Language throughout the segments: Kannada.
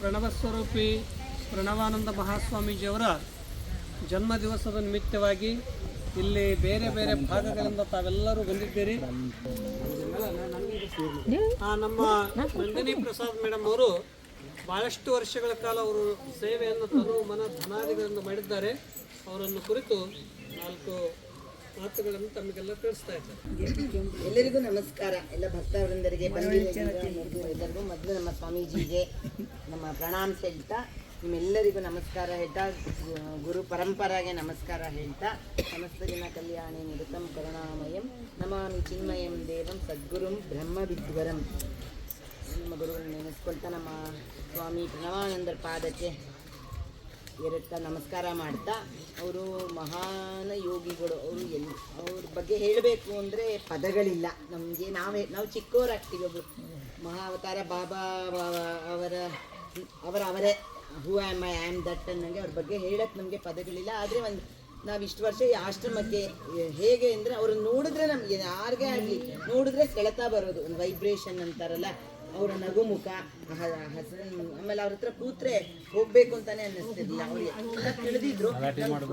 ಪ್ರಣವಸ್ವರೂಪಿ ಪ್ರಣವಾನಂದ ಮಹಾಸ್ವಾಮೀಜಿಯವರ ಜನ್ಮ ದಿವಸದ ನಿಮಿತ್ತವಾಗಿ ಇಲ್ಲಿ ಬೇರೆ ಬೇರೆ ಭಾಗಗಳಿಂದ ತಾವೆಲ್ಲರೂ ಬಂದಿದ್ದೀರಿ. ನಮ್ಮ ನಂದಿನಿ ಪ್ರಸಾದ್ ಮೇಡಮ್ ಅವರು ಬಹಳಷ್ಟು ವರ್ಷಗಳ ಕಾಲ ಅವರು ಸೇವೆಯನ್ನು ತನು ಮನ ಧನಾದಿಗಳನ್ನು ಮಾಡಿದ್ದಾರೆ. ಅವರನ್ನು ಕುರಿತು ನಾಲ್ಕು ಮಾತುಗಳನ್ನು ತಮಗೆಲ್ಲ ಇದ್ದಾರೆ. ಎಲ್ಲರಿಗೂ ನಮಸ್ಕಾರ. ಎಲ್ಲ ಭಕ್ತವೃಂದರಿಗೆ ಎಲ್ಲರಿಗೂ ಮೊದಲು ನಮ್ಮ ಸ್ವಾಮೀಜಿಗೆ ನಮ್ಮ ಪ್ರಣಾಮ ಹೇಳ್ತಾ, ನಿಮ್ಮೆಲ್ಲರಿಗೂ ನಮಸ್ಕಾರ ಹೇಳ್ತಾ, ಗುರು ಪರಂಪರಾಗೆ ನಮಸ್ಕಾರ ಹೇಳ್ತಾ, ಸಮಸ್ತ ಜನ ಕಲ್ಯಾಣಿ ನಿರುತಂ ಕರುಣಾಮಯಂ, ನಮಾಮಿ ಚಿನ್ಮಯಂ ದೇವಂ ಸದ್ಗುರುಂ ಬ್ರಹ್ಮ ವಿದ್ವರಂ. ನಮ್ಮ ಗುರುಗಳನ್ನ ನೆನೆಸ್ಕೊಳ್ತಾ ನಮ್ಮ ಸ್ವಾಮಿ ಪ್ರಣವಾನಂದರ ಪಾದಕ್ಕೆ ಎರಡ್ತಾ ನಮಸ್ಕಾರ ಮಾಡ್ತಾ, ಅವರು ಮಹಾನ್ ಯೋಗಿಗಳು, ಅವರು ಎಲ್ಲಿ ಅವ್ರ ಬಗ್ಗೆ ಹೇಳಬೇಕು ಅಂದರೆ ಪದಗಳಿಲ್ಲ. ನಮಗೆ ನಾವೇ, ನಾವು ಚಿಕ್ಕವರಾಗ್ತೀವಿ ಒಬ್ಬರು ಮಹಾವತಾರ ಬಾಬಾ ಅವರ ಅವರ ಅವರೇ. Who am I am that ಅನ್ನಂಗೆ ಅವ್ರ ಬಗ್ಗೆ ಹೇಳಕ್ಕೆ ನಮಗೆ ಪದಗಳಿಲ್ಲ. ಆದರೆ ಒಂದು, ನಾವು ಇಷ್ಟು ವರ್ಷ ಈ ಆಶ್ರಮಕ್ಕೆ, ಹೇಗೆ ಅಂದರೆ ಅವ್ರನ್ನ ನೋಡಿದ್ರೆ ನಮಗೆ, ಯಾರಿಗೇ ಆಗಲಿ, ನೋಡಿದ್ರೆ ಸೆಳೆತಾ ಬರೋದು. ಒಂದು ವೈಬ್ರೇಷನ್ ಅಂತಾರಲ್ಲ ಅವರ ನಗು ಮುಖ ಹಸನ್ ಆಮೇಲೆ ಅವ್ರ ಹತ್ರ ಕೂತ್ರೆ ಹೋಗ್ಬೇಕು ಅಂತಾನೆ ಅನ್ನಿಸ್ತಿರ್ಲಿಲ್ಲ. ಅವ್ರಿಗೆ ಎಲ್ಲ ತಿಳಿದಿದ್ರು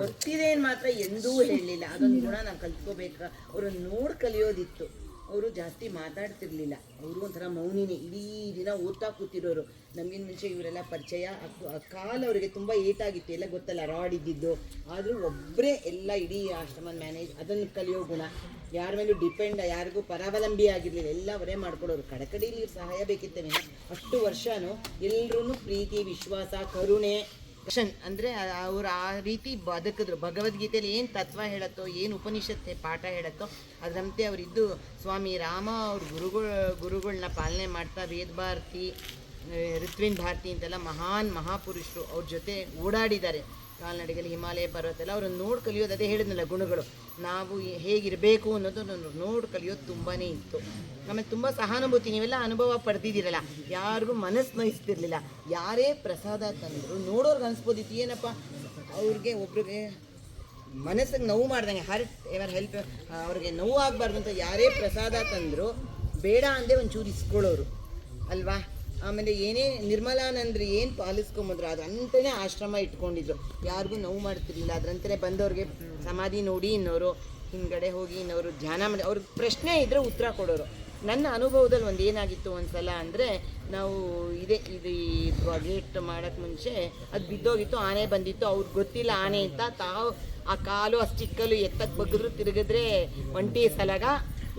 ಗೊತ್ತಿದೆ ಮಾತ್ರ ಎಂದೂ ಹೇಳಲಿಲ್ಲ ಅದೊಂದು ಗುಣ ನಾವು ಕಲ್ತ್ಕೋಬೇಕು. ಅವ್ರನ್ನ ನೋಡ್ ಕಲಿಯೋದಿತ್ತು. ಅವರು ಜಾಸ್ತಿ ಮಾತಾಡ್ತಿರ್ಲಿಲ್ಲ. ಅವರು ಒಂಥರ ಮೌನಿನೇ. ಇಡೀ ದಿನ ಓದ್ತಾ ಕೂತಿರೋರು. ನಮಗಿನ ಮುಂಚೆ ಇವರೆಲ್ಲ ಪರಿಚಯ ಆ ಕಾಲ ಅವರಿಗೆ ತುಂಬ ಏಟಾಗಿತ್ತು. ಎಲ್ಲ ಗೊತ್ತಲ್ಲ, ರಾಡ್ ಇದ್ದಿದ್ದು. ಆದರೂ ಒಬ್ಬರೇ ಎಲ್ಲ ಇಡೀ ಆಶ್ರಮ ಮ್ಯಾನೇಜ್ ಅದನ್ನು ಕಲಿಯೋ ಗುಣ. ಯಾರ ಮೇಲೂ ಡಿಪೆಂಡ್ ಯಾರಿಗೂ ಪರಾವಲಂಬಿ ಆಗಿರಲಿಲ್ಲ. ಎಲ್ಲ ಅವರೇ ಮಾಡ್ಕೊಡೋರು. ಕಡಕಡಿಲಿ ಇವ್ರ ಸಹಾಯ ಬೇಕಿತ್ತೇನೆ. ಅಷ್ಟು ವರ್ಷನೂ ಎಲ್ಲರೂ ಪ್ರೀತಿ, ವಿಶ್ವಾಸ, ಕರುಣೆ ಕ್ಷಣ್ ಅಂದರೆ ಅವ್ರು ಆ ರೀತಿ ಬದುಕಿದ್ರು ಭಗವದ್ಗೀತೆಯಲ್ಲಿ ಏನು ತತ್ವ ಹೇಳುತ್ತೋ, ಏನು ಉಪನಿಷತ್ ಪಾಠ ಹೇಳುತ್ತೋ ಅದರಂತೆ ಅವರಿದ್ದು, ಸ್ವಾಮಿ ರಾಮ ಅವ್ರ ಗುರುಗಳು ಗುರುಗಳನ್ನ ಪಾಲನೆ ಮಾಡ್ತಾ ವೇದ ಭಾರತಿ ಋತ್ವಿನ್ ಭಾರತಿ ಅಂತೆಲ್ಲ ಮಹಾನ್ ಮಹಾಪುರುಷರು ಅವ್ರ ಜೊತೆ ಓಡಾಡಿದ್ದಾರೆ. ಕಾಲ್ನಡಿಗೆಯಲ್ಲಿ ಹಿಮಾಲಯ ಪರ್ವತ ಎಲ್ಲ ಅವ್ರನ್ನ ನೋಡಿ ಕಲಿಯೋದು ಅದೇ ಹೇಳಿದ್ನಲ್ಲ ಗುಣಗಳು. ನಾವು ಹೇಗಿರಬೇಕು ಅನ್ನೋದು ನೋಡಿ ಕಲಿಯೋದು ತುಂಬಾ ಇತ್ತು. ಆಮೇಲೆ ತುಂಬ ಸಹಾನುಭೂತಿ, ನೀವೆಲ್ಲ ಅನುಭವ ಪಡೆದಿದ್ದೀರಲ್ಲ, ಯಾರಿಗೂ ಮನಸ್ಸು ನೋಯಿಸ್ತಿರ್ಲಿಲ್ಲ ಯಾರೇ ಪ್ರಸಾದ ತಂದರು ನೋಡೋರ್ಗೆ ಅನಿಸ್ಬೋದಿತ್ತು, ಏನಪ್ಪ? ಅವ್ರಿಗೆ ಒಬ್ರಿಗೆ ಮನಸ್ಸಿಗೆ ನೋವು ಮಾಡ್ದಂಗೆ ಹರ್ಟ್ ಎವರ್ ಹೆಲ್ಪ್ ಅವ್ರಿಗೆ ನೋವು ಆಗಬಾರ್ದು ಅಂತ ಯಾರೇ ಪ್ರಸಾದ ತಂದರು ಬೇಡ ಅಂದೇ ಒಂಚೂರು ಇಸ್ಕೊಳ್ಳೋರು, ಅಲ್ವಾ? ಆಮೇಲೆ ಏನೇ ನಿರ್ಮಲಾನಂದ್ರೆ ಏನು ಪಾಲಿಸ್ಕೊಂಬಂದ್ರು ಅದು ಅಂತಲೇ ಆಶ್ರಮ ಇಟ್ಕೊಂಡಿದ್ರು. ಯಾರಿಗೂ ನೋವು ಮಾಡ್ತಿರ್ಲಿಲ್ಲ ಅದ್ರಂತಲೇ ಬಂದವ್ರಿಗೆ ಸಮಾಧಿ ನೋಡಿ ಇನ್ನೋರು, ಹಿಂದ್ಗಡೆ ಹೋಗಿ ಇನ್ನವರು ಧ್ಯಾನ ಮಾಡಿ, ಅವ್ರಿಗೆ ಪ್ರಶ್ನೆ ಇದ್ದರೆ ಉತ್ತರ ಕೊಡೋರು. ನನ್ನ ಅನುಭವದಲ್ಲಿ ಒಂದು ಏನಾಗಿತ್ತು ಒಂದ್ಸಲ ಅಂದರೆ, ನಾವು ಇದೇ, ಇದು ಗೇಟ್ ಮಾಡೋಕ್ಕೆ ಮುಂಚೆ, ಅದು ಬಿದ್ದೋಗಿತ್ತು, ಆನೆ ಬಂದಿತ್ತು ಅವ್ರಿಗೆ ಗೊತ್ತಿಲ್ಲ ಆನೆ ಅಂತ, ತಾವು ಆ ಕಾಲು, ಆ ಚಿಕ್ಕಲು ಎತ್ತಕ್ಕೆ ಬಗ್ಗಿದ್ರು ತಿರುಗಿದ್ರೆ ಒಂಟಿ ಸಲಗ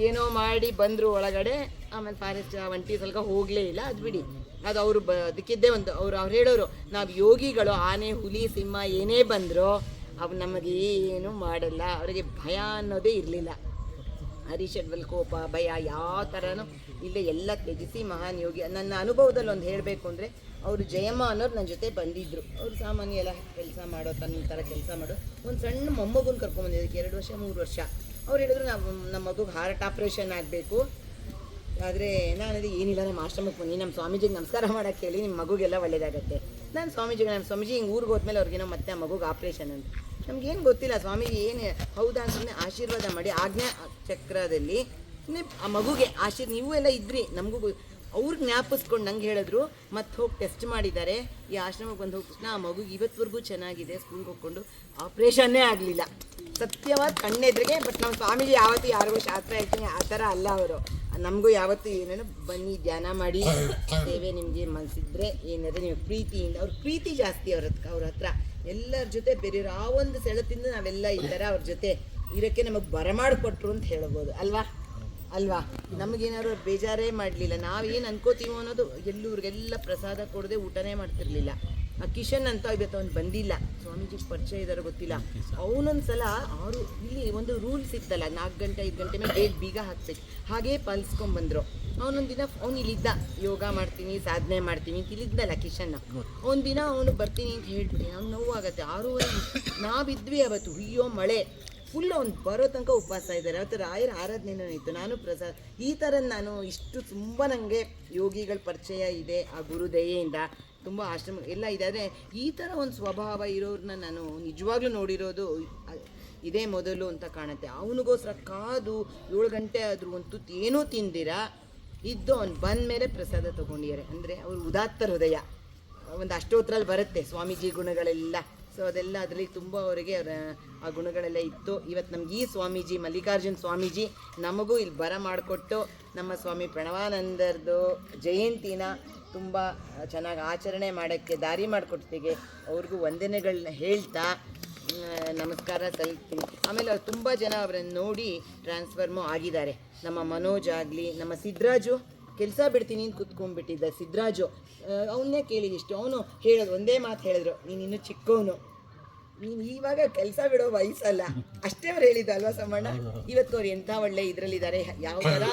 ಏನೋ ಮಾಡಿ ಬಂದರು ಒಳಗಡೆ, ಆಮೇಲೆ ಫಾರೆಸ್ಟ್ ಒಂಟಿ ಸಲಗ ಹೋಗಲೇ ಇಲ್ಲ, ಅದು ಬಿಡಿ. ಅದು ಅವರು ಬ, ಅದಕ್ಕಿದ್ದೇ ಒಂದು, ಅವ್ರು ಅವ್ರು ಹೇಳೋರು, ನಾವು ಯೋಗಿಗಳು, ಆನೆ, ಹುಲಿ, ಸಿಂಹ ಏನೇ ಬಂದರೂ ಅವು ನಮಗೇನು ಮಾಡಲ್ಲ, ಅವರಿಗೆ ಭಯ ಅನ್ನೋದೇ ಇರಲಿಲ್ಲ. ಹರಿಷಡ್ವಲ್ ಕೋಪ, ಭಯ, ಯಾವ ಥರನೂ ಇಲ್ಲೇ ಎಲ್ಲ ತ್ಯಜಿಸಿ ಮಹಾನ್ ಯೋಗಿ ನನ್ನ ಅನುಭವದಲ್ಲಿ ಒಂದು ಹೇಳಬೇಕು ಅಂದರೆ, ಅವರು ಜಯಮ್ಮ ಅನ್ನೋರು ನನ್ನ ಜೊತೆ ಬಂದಿದ್ದರು ಅವರು ಸಾಮಾನ್ಯ ಎಲ್ಲ ಕೆಲಸ ಮಾಡೋ ತನ್ನ ಥರ ಕೆಲಸ ಮಾಡೋ, ಒಂದು ಸಣ್ಣ ಮೊಮ್ಮಗುನ ಕರ್ಕೊಂಬಂದಿದ್ದಕ್ಕೆ ಎರಡು ವರ್ಷ, ಮೂರು ವರ್ಷ. ಅವ್ರು ಹೇಳಿದ್ರು, ನಾವು ನಮ್ಮ ಮಗುಗೆ ಹಾರ್ಟ್ ಆಪ್ರೇಷನ್ ಆಗಬೇಕು. ಆದರೆ ನಾನು ಅದೇ ಏನಿಲ್ಲ ನಮ್ಮ ಆಶ್ರಮಕ್ಕೆ ಬನ್ನಿ ನಮ್ಮ ಸ್ವಾಮೀಜಿಗೆ ನಮಸ್ಕಾರ ಮಾಡೋಕ್ಕೆ ಹೇಳಿ ನಿಮ್ಮ ಮಗುಗೆಲ್ಲ ಒಳ್ಳೇದಾಗತ್ತೆ. ನಾನು ಸ್ವಾಮೀಜಿಗೆ ನಮ್ಮ ಸ್ವಾಮೀಜಿ ಹಿಂಗೆ ಊರಿಗೆ ಹೋದ್ಮೇಲೆ ಅವ್ರಿಗೇನೋ ಮತ್ತೆ ಆ ಮಗುಗೆ ಆಪ್ರೇಷನ್ ಅಂತ. ನಮ್ಗೇನು ಗೊತ್ತಿಲ್ಲ, ಸ್ವಾಮೀಜಿ ಏನು ಹೌದಾ ಸುಮ್ಮನೆ ಆಶೀರ್ವಾದ ಮಾಡಿ ಆಜ್ಞಾ ಚಕ್ರದಲ್ಲಿ ಆ ಮಗುಗೆ ಆಶೀರ್ ನೀವು ಎಲ್ಲ ಇದ್ರಿ, ನಮಗೂ ಅವ್ರಿಗೆ ಅವ್ರು ಜ್ಞಾಪಿಸ್ಕೊಂಡು ನಂಗೆ ಹೇಳಿದ್ರು ಮತ್ತೆ ಹೋಗಿ ಟೆಸ್ಟ್ ಮಾಡಿದ್ದಾರೆ ಈ ಆಶ್ರಮಕ್ಕೆ ಬಂದು ಹೋಗ್ಬಿಟ್ಟು ತಕ್ಷಣ ಆ ಮಗುಗೆ ಇವತ್ತವರೆಗೂ ಚೆನ್ನಾಗಿದೆ, ಸ್ಕೂಲ್ಗೆ ಹೋಗ್ಕೊಂಡು ಆಪ್ರೇಷನ್ನೇ ಆಗಲಿಲ್ಲ. ಸತ್ಯವಾದ ಕಣ್ಣೆದ್ರಿಗೆ, ಬಟ್ ನಮ್ಮ ಸ್ವಾಮೀಜಿ ಯಾವತ್ತೂ ಯಾರಿಗೂ ಶಾಸ್ತ್ರ ಹೇಳ್ತೀನಿ, ಆ ಥರ ಅಲ್ಲ ಅವರು. ನಮಗೂ ಯಾವತ್ತೂ ಏನೇನು ಬನ್ನಿ, ಧ್ಯಾನ ಮಾಡಿ, ಸೇವೆ ನಿಮಗೆ ಮನಸ್ಸಿದ್ರೆ ಏನಾದ್ರೆ ನೀವು ಪ್ರೀತಿಯಿಂದ, ಅವ್ರ ಪ್ರೀತಿ ಜಾಸ್ತಿ ಅವ್ರ ಹತ್ರ ಅವ್ರ ಹತ್ರ. ಎಲ್ಲರ ಜೊತೆ ಬೇರೆಯವ್ರ, ಆ ಒಂದು ಸೆಳೆತಿಂದ ನಾವೆಲ್ಲ ಈ ಥರ ಅವ್ರ ಜೊತೆ ಇರೋಕ್ಕೆ ನಮಗೆ ಬರಮಾಡಿಕೊಟ್ರು ಅಂತ ಹೇಳ್ಬೋದು. ಅಲ್ವಾ? ಅಲ್ವಾ? ನಮಗೇನಾದ್ರು ಬೇಜಾರೇ ಮಾಡಲಿಲ್ಲ. ನಾವೇನು ಅನ್ಕೋತೀವೋ ಅನ್ನೋದು ಎಲ್ಲೂರಿಗೆಲ್ಲ ಪ್ರಸಾದ ಕೊಡದೆ ಊಟನೇ ಮಾಡ್ತಿರ್ಲಿಲ್ಲ. ಆ ಕಿಶನ್ ಅಂತ ಇವತ್ತು ಅವ್ನು ಬಂದಿಲ್ಲ. ಸ್ವಾಮೀಜಿ ಪರಿಚಯ ಇದಾರೆ ಗೊತ್ತಿಲ್ಲ. ಅವನೊಂದ್ಸಲ ಸಲ ಆರು ಇಲ್ಲಿ ಒಂದು ರೂಲ್ಸ್ ಇತ್ತಲ್ಲ ನಾಲ್ಕು ಗಂಟೆ ಐದು ಗಂಟೆ ಮೇಲೆ ಬೇಗ ಬೀಗ ಹಾಕ್ಬೇಕು. ಹಾಗೇ ಪಾಲಿಸ್ಕೊಂಡ್ಬಂದ್ರು ಅವನೊಂದು ದಿನ ಅವ್ನು ಇಲ್ಲಿದ್ದ. ಯೋಗ ಮಾಡ್ತೀನಿ ಸಾಧನೆ ಮಾಡ್ತೀನಿ ಅಂತ ಇಲ್ಲಿದ್ದಲ್ಲ ಕಿಶನ್ನ ಒಂದಿನ ದಿನ ಅವನು ಬರ್ತೀನಿ ಅಂತ ಹೇಳ್ಬಿಟ್ಟು ಅವ್ನು ನೋವಾಗತ್ತೆ. ಆರೂವರೆ ನಾವಿದ್ವಿ ಅವತ್ತು. ಅಯ್ಯೋ ಮಳೆ. ಫುಲ್ ಅವ್ನು ಬರೋ ತನಕ ಉಪವಾಸ ಇದ್ದಾರೆ. ಅವತ್ತು ರಾಯರ ಆರಾಧನೆನೂ ಇತ್ತು. ನಾನು ಪ್ರಸಾದ್ ಈ ಥರ ನಾನು ಇಷ್ಟು ತುಂಬ ನನಗೆ ಯೋಗಿಗಳ ಪರಿಚಯ ಇದೆ ಆ ಗುರು ದಯೆಯಿಂದ ತುಂಬ ಆಶ್ರಮ, ಎಲ್ಲ ಇದೆ. ಈ ಥರ ಒಂದು ಸ್ವಭಾವ ಇರೋರನ್ನ ನಾನು ನಿಜವಾಗ್ಲೂ ನೋಡಿರೋದು ಇದೇ ಮೊದಲು ಅಂತ ಕಾಣುತ್ತೆ. ಅವನಿಗೋಸ್ಕರ ಕಾದು ಏಳು ಗಂಟೆ ಆದರೂ ಒಂದು ತುತ್ತು ಏನೂ ತಿಂದಿರ? ಇದ್ದು ಅವ್ನು ಬಂದ ಮೇಲೆ ಪ್ರಸಾದ ತೊಗೊಂಡಿದ್ದಾರೆ. ಅಂದರೆ ಅವರು ಉದಾತ್ತ ಹೃದಯ. ಒಂದು ಅಷ್ಟೋತ್ರಲ್ಲಿ ಬರುತ್ತೆ ಸ್ವಾಮೀಜಿ ಗುಣಗಳೆಲ್ಲ. ಸೊ ಅದೆಲ್ಲ ಅದರಲ್ಲಿ ತುಂಬ ಅವರಿಗೆ ಅವ್ರ, ಆ ಗುಣಗಳೆಲ್ಲ ಇತ್ತು. ಇವತ್ತು ನಮ್ಗೆ ಈ ಸ್ವಾಮೀಜಿ, ಮಲ್ಲಿಕಾರ್ಜುನ್ ಸ್ವಾಮೀಜಿ ನಮಗೂ ಇಲ್ಲಿ ಬರ ಮಾಡಿಕೊಟ್ಟು ನಮ್ಮ ಸ್ವಾಮಿ ಪ್ರಣವಾನಂದರದು ಜಯಂತಿನ ತುಂಬ ಚೆನ್ನಾಗಿ ಆಚರಣೆ ಮಾಡೋಕ್ಕೆ ದಾರಿ ಮಾಡಿಕೊಡ್ತೀವಿ ಅವ್ರಿಗೂ ವಂದನೆಗಳನ್ನ ಹೇಳ್ತಾ ನಮಸ್ಕಾರ ಸಲ್ಲಿಸ್ತೀನಿ. ಆಮೇಲೆ ಅವ್ರು ತುಂಬ ಜನ ಅವರನ್ನು ನೋಡಿ ಟ್ರಾನ್ಸ್ಫರ್ಮು ಆಗಿದ್ದಾರೆ. ನಮ್ಮ ಮನೋಜ್ ಆಗಲಿ, ನಮ್ಮ ಸಿದ್ರಾಜು, ಕೆಲಸ ಬಿಡ್ತೀನಿ ಅಂತ ಕುತ್ಕೊಂಡ್ಬಿಟ್ಟಿದ್ದ ಸಿದ್ರಾಜು. ಅವನ್ನೇ ಕೇಳಿದಿಷ್ಟು ಅವನು ಹೇಳೋದು ಒಂದೇ ಮಾತು ಹೇಳಿದ್ರು. ನೀನು ಇನ್ನೂ ಚಿಕ್ಕವನು ನೀನು ಇವಾಗ ಕೆಲಸ ಬಿಡೋ ವಯಸ್ಸಲ್ಲ. ಅಷ್ಟೇ ಅವ್ರು ಹೇಳಿದ್ದು ಅಲ್ವಾ ಸಮ್ಮಣ್ಣ ಇವತ್ತು ಅವ್ರು ಎಂಥ ಒಳ್ಳೆ ಇದರಲ್ಲಿದ್ದಾರೆ ಯಾವ ಥರ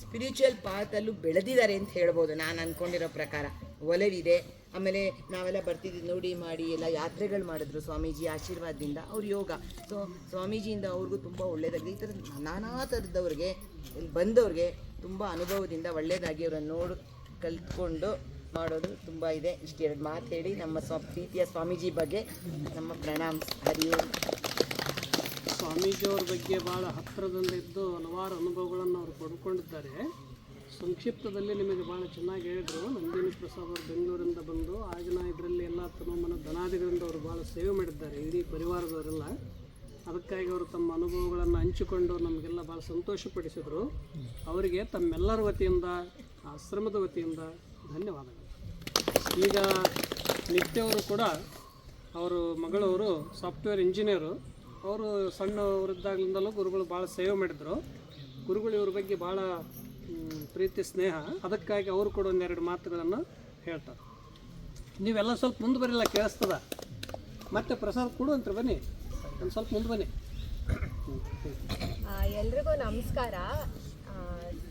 ಸ್ಪಿರಿಚುವಲ್ ಪಾತಲ್ಲೂ ಬೆಳೆದಿದ್ದಾರೆ ಅಂತ ಹೇಳ್ಬೋದು ನಾನು ಅಂದ್ಕೊಂಡಿರೋ ಪ್ರಕಾರ. ಒಲವಿದೆ. ಆಮೇಲೆ ನಾವೆಲ್ಲ ಬರ್ತಿದ್ವಿ ನೋಡಿ ಮಾಡಿ ಎಲ್ಲ ಯಾತ್ರೆಗಳು ಮಾಡಿದ್ರು ಸ್ವಾಮೀಜಿ ಆಶೀರ್ವಾದದಿಂದ. ಅವ್ರ ಯೋಗ. ಸೊ ಸ್ವಾಮೀಜಿಯಿಂದ ಅವ್ರಿಗೂ ತುಂಬ ಒಳ್ಳೇದಾಗಿದೆ ಈ ಥರ ನಾನಾ ಥರದವ್ರಿಗೆ ಬಂದವ್ರಿಗೆ ತುಂಬ ಅನುಭವದಿಂದ ಒಳ್ಳೆಯದಾಗಿ ಅವರನ್ನು ನೋಡಿ ಕಲ್ತ್ಕೊಂಡು ಮಾಡೋದು ತುಂಬ ಇದೆ. ಇಷ್ಟೆರಡು ಮಾತು ಹೇಳಿ ನಮ್ಮ ಸ್ವ ಪ್ರೀತಿಯ ಸ್ವಾಮೀಜಿ ಬಗ್ಗೆ ನಮ್ಮ ಪ್ರಣಾಮ್. ಓಂ. ಸ್ವಾಮೀಜಿಯವ್ರ ಬಗ್ಗೆ ಭಾಳ ಹತ್ತಿರದಲ್ಲಿದ್ದು ಹಲವಾರು ಅನುಭವಗಳನ್ನು ಅವರು ಪಡ್ಕೊಂಡಿದ್ದಾರೆ. ಸಂಕ್ಷಿಪ್ತದಲ್ಲಿ ನಿಮಗೆ ಭಾಳ ಚೆನ್ನಾಗಿ ಹೇಳಿದರು. ನಂದಿನಿ ಪ್ರಸಾದ್ ಅವರು ಬೆಂಗಳೂರಿಂದ ಬಂದು ಆಗಿನ ಇದರಲ್ಲಿ ಎಲ್ಲ ತನುಮನ ಧನಾದಿಗಳಿಂದ ಅವರು ಭಾಳ ಸೇವೆ ಮಾಡಿದ್ದಾರೆ, ಇಡೀ ಪರಿವಾರದವರೆಲ್ಲ. ಅದಕ್ಕಾಗಿ ಅವರು ತಮ್ಮ ಅನುಭವಗಳನ್ನು ಹಂಚಿಕೊಂಡು ನಮಗೆಲ್ಲ ಭಾಳ ಸಂತೋಷಪಡಿಸಿದರು. ಅವರಿಗೆ ತಮ್ಮೆಲ್ಲರ ವತಿಯಿಂದ, ಆಶ್ರಮದ ವತಿಯಿಂದ ಧನ್ಯವಾದಗಳು. ಈಗ ನಿತ್ಯವರು ಕೂಡ ಅವರು ಮಗಳವರು ಸಾಫ್ಟ್ವೇರ್ ಇಂಜಿನಿಯರು. ಅವರು ಸಣ್ಣವರಿದ್ದಾಗಲಿಂದಲೂ ಗುರುಗಳು ಭಾಳ ಸೇವೆ ಮಾಡಿದರು. ಗುರುಗಳು ಇವ್ರ ಬಗ್ಗೆ ಭಾಳ ಪ್ರೀತಿ ಸ್ನೇಹ. ಅದಕ್ಕಾಗಿ ಅವರು ಕೂಡ ಒಂದೆರಡು ಮಾತುಗಳನ್ನು ಹೇಳ್ತಾರೆ. ನೀವೆಲ್ಲ ಸ್ವಲ್ಪ ಮುಂದೆ ಬರಲಿಲ್ಲ ಕೇಳಿಸ್ತದ? ಮತ್ತೆ ಪ್ರಸಾದ್ ಕೊಡು ಅಂತ ಬನ್ನಿ. ಒಂದು ಸ್ವಲ್ಪ ಮುಂದೆ ಬನ್ನಿ. ಆ, ಎಲ್ರಿಗೂ ನಮಸ್ಕಾರ.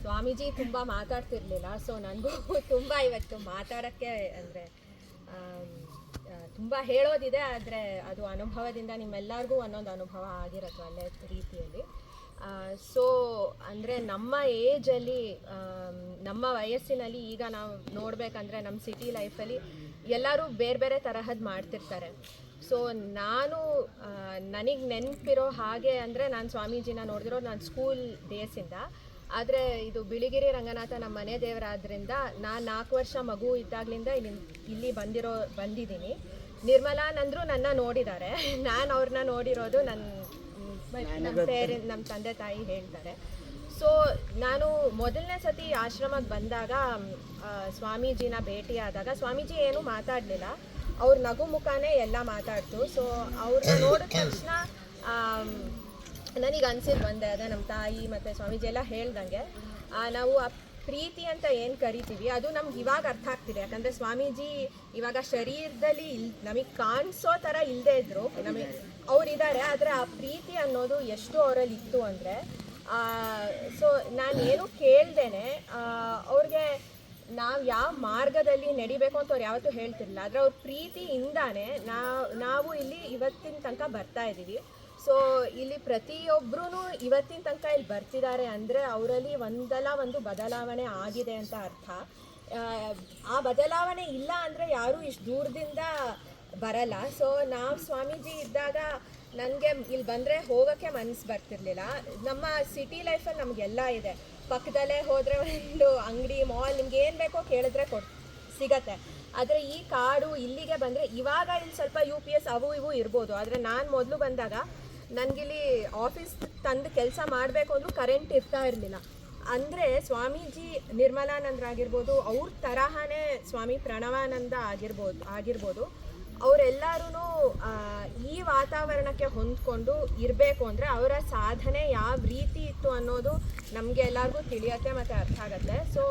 ಸ್ವಾಮೀಜಿ ತುಂಬ ಮಾತಾಡ್ತಿರ್ಲಿಲ್ಲ. ಸೊ ನನಗೂ ತುಂಬ ಇವತ್ತು ಮಾತಾಡೋಕ್ಕೆ ಅಂದರೆ ತುಂಬ ಹೇಳೋದಿದೆ. ಆದರೆ, ಅದು ಅನುಭವದಿಂದ ನಿಮ್ಮೆಲ್ಲರಿಗೂ ಒಂದೊಂದು ಅನುಭವ ಆಗಿರತ್ತೆ ಅಲ್ಲೇ ರೀತಿಯಲ್ಲಿ. ಸೊ ಅಂದರೆ ನಮ್ಮ ಏಜಲ್ಲಿ ನಮ್ಮ ವಯಸ್ಸಿನಲ್ಲಿ ಈಗ ನಾವು ನೋಡಬೇಕಂದ್ರೆ ನಮ್ಮ ಸಿಟಿ ಲೈಫಲ್ಲಿ ಎಲ್ಲರೂ ಬೇರೆ ಬೇರೆ ತರಹದ್ದು ಮಾಡ್ತಿರ್ತಾರೆ. ಸೊ ನಾನು ನನಗೆ ನೆನಪಿರೋ ಹಾಗೆ ಅಂದರೆ ನಾನು ಸ್ವಾಮೀಜಿನ ನೋಡಿದಿರೋ ನಾನು ಸ್ಕೂಲ್ ಡೇಸಿಂದ ಆದರೆ ಇದು ಬಿಳಿಗಿರಿ ರಂಗನಾಥ ನಮ್ಮ ಮನೆ ದೇವರಾದ್ರಿಂದ ನಾನು ನಾಲ್ಕು ವರ್ಷ ಮಗು ಇದ್ದಾಗಲಿಂದ ಇಲ್ಲಿ ಇಲ್ಲಿ ಬಂದಿರೋ ಬಂದಿದ್ದೀನಿ. ನಿರ್ಮಲಾನಂದ್ರು ನನ್ನ ನೋಡಿದ್ದಾರೆ. ನಾನು ಅವ್ರನ್ನ ನೋಡಿರೋದು ನನ್ನ ನಮ್ಮ ಪೇರೆ ನಮ್ಮ ತಂದೆ ತಾಯಿ ಹೇಳ್ತಾರೆ. ಸೊ ನಾನು ಮೊದಲನೇ ಸತಿ ಆಶ್ರಮಕ್ಕೆ ಬಂದಾಗ ಸ್ವಾಮೀಜಿನ ಭೇಟಿಯಾದಾಗ ಸ್ವಾಮೀಜಿ ಏನೂ ಮಾತಾಡಲಿಲ್ಲ. ಅವ್ರ ನಗು ಮುಖಾನೇ ಎಲ್ಲ ಮಾತಾಡ್ತು. ಸೊ ಅವ್ರನ್ನ ನೋಡಿದ ತಕ್ಷಣ ನನಗೆ ಅನ್ಸಿದ್ದು ಬಂದೆ ಅದೇ ನಮ್ಮ ತಾಯಿ ಮತ್ತು ಸ್ವಾಮೀಜಿ ಎಲ್ಲ ಹೇಳ್ದಂಗೆ ನಾವು ಆ ಪ್ರೀತಿ ಅಂತ ಏನು ಕರಿತೀವಿ, ಅದು ನಮ್ಗೆ ಇವಾಗ ಅರ್ಥ ಆಗ್ತಿದೆ. ಯಾಕಂದರೆ ಸ್ವಾಮೀಜಿ ಇವಾಗ ಶರೀರದಲ್ಲಿ ಇಲ್, ನಮಗೆ ಕಾಣಿಸೋ ಥರ ಇಲ್ಲದೆ ಇದ್ರು. ನಮಗೆ ಅವರಿದ್ದಾರೆ ಆದರೆ ಆ ಪ್ರೀತಿ ಅನ್ನೋದು ಎಷ್ಟು ಅವರಲ್ಲಿ ಇತ್ತು ಅಂದರೆ ಸೊ ನಾನು ಏನು ಕೇಳ್ದೇನೆ ಅವ್ರಿಗೆ ನಾವು ಯಾವ ಮಾರ್ಗದಲ್ಲಿ ನಡಿಬೇಕು ಅಂತ ಅವ್ರು ಯಾವತ್ತೂ ಹೇಳ್ತಿರಲಿಲ್ಲ. ಆದರೆ ಅವ್ರ ಪ್ರೀತಿಯಿಂದಾನೆ ನಾವು ನಾವು ಇಲ್ಲಿ ಇವತ್ತಿನ ತನಕ ಬರ್ತಾ ಇದ್ದೀವಿ ಸೊ ಇಲ್ಲಿ ಪ್ರತಿಯೊಬ್ಬರೂ ಇವತ್ತಿನ ತನಕ ಇಲ್ಲಿ ಬರ್ತಿದ್ದಾರೆ ಅಂದರೆ ಅವರಲ್ಲಿ ಒಂದಲ್ಲ ಒಂದು ಬದಲಾವಣೆ ಆಗಿದೆ ಅಂತ ಅರ್ಥ. ಆ, ಬದಲಾವಣೆ ಇಲ್ಲ ಅಂದರೆ ಯಾರೂ ಇಷ್ಟು ದೂರದಿಂದ ಬರಲ್ಲ. ಸೊ ನಾವು ಸ್ವಾಮೀಜಿ ಇದ್ದಾಗ ನನಗೆ ಇಲ್ಲಿ ಬಂದರೆ ಹೋಗೋಕ್ಕೆ ಮನಸ್ಸು ಬರ್ತಿರ್ಲಿಲ್ಲ. ನಮ್ಮ ಸಿಟಿ ಲೈಫಲ್ಲಿ ನಮಗೆಲ್ಲ ಇದೆ. ಪಕ್ಕದಲ್ಲೇ ಹೋದರೆ ಒಂದು ಅಂಗಡಿ ಮಾಲ್ ನಿಮ್ಗೆ ಏನು ಬೇಕೋ ಕೇಳಿದ್ರೆ ಕೊಡ್ ಸಿಗತ್ತೆ. ಆದರೆ ಈ ಕಾಡು ಇಲ್ಲಿಗೆ ಬಂದರೆ ಇವಾಗ ಇಲ್ಲಿ ಸ್ವಲ್ಪ ಯು ಪಿ ಎಸ್ ಅವು ಇವು ಇರ್ಬೋದು. ಆದರೆ ನಾನು ಮೊದಲು ಬಂದಾಗ ನನಗಿಲ್ಲಿ ಆಫೀಸ್ ತಂದು ಕೆಲಸ ಮಾಡಬೇಕು ಅಂದರೂ ಕರೆಂಟ್ ಇರ್ತಾ ಇರಲಿಲ್ಲ. ಅಂದರೆ ಸ್ವಾಮೀಜಿ ನಿರ್ಮಲಾನಂದರಾಗಿರ್ಬೋದು, ಅವ್ರ ತರಹನೇ ಸ್ವಾಮಿ ಪ್ರಣವಾನಂದ ಆಗಿರ್ಬೋದು ಆಗಿರ್ಬೋದು ಅವರೆಲ್ಲರೂ ಈ ವಾತಾವರಣಕ್ಕೆ ಹೊಂದ್ಕೊಂಡು ಇರಬೇಕು ಅಂದರೆ ಅವರ ಸಾಧನೆ ಯಾವ ರೀತಿ ಇತ್ತು ಅನ್ನೋದು ನಮಗೆ ಎಲ್ಲರಿಗೂ ತಿಳಿಯತ್ತೆ ಮತ್ತು ಅರ್ಥ ಆಗತ್ತೆ. ಸೊ